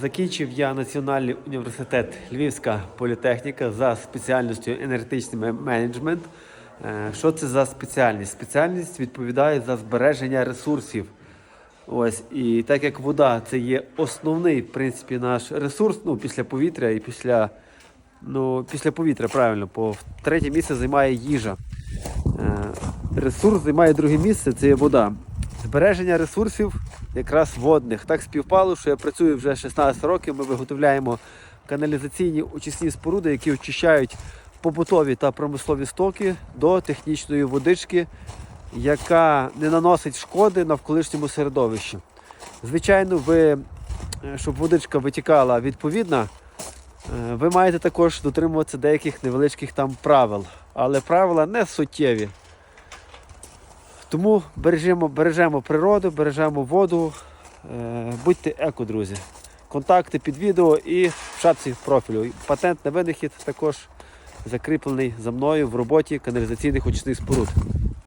Закінчив я Національний університет Львівська політехніка за спеціальністю енергетичний менеджмент. Е, Що це за спеціальність? Спеціальність відповідає за збереження ресурсів. Ось і так як вода це є основний в принципі наш ресурс, ну після повітря і після, ну, після повітря, правильно, по третє місце займає їжа. Е, Ресурс займає друге місце, це є вода. Збереження ресурсів якраз водних. Так співпало, що я працюю вже 16 років. Ми виготовляємо каналізаційні очисні споруди, які очищають побутові та промислові стоки до технічної водички, яка не наносить шкоди навколишньому середовищі. Звичайно, ви, е, щоб водичка витікала відповідна, е, ви маєте також дотримуватися деяких невеличких там правил. Але правила не суттєві. Тому бережемо, бережемо природу, бережемо воду. Е, будьте еко, друзі. Контакти під відео і в шапці профілю. Патент на винахід також закріплений за мною в роботі каналізаційних очисних споруд.